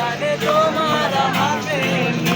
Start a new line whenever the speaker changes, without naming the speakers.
জানে তোমার আমার
প্রেম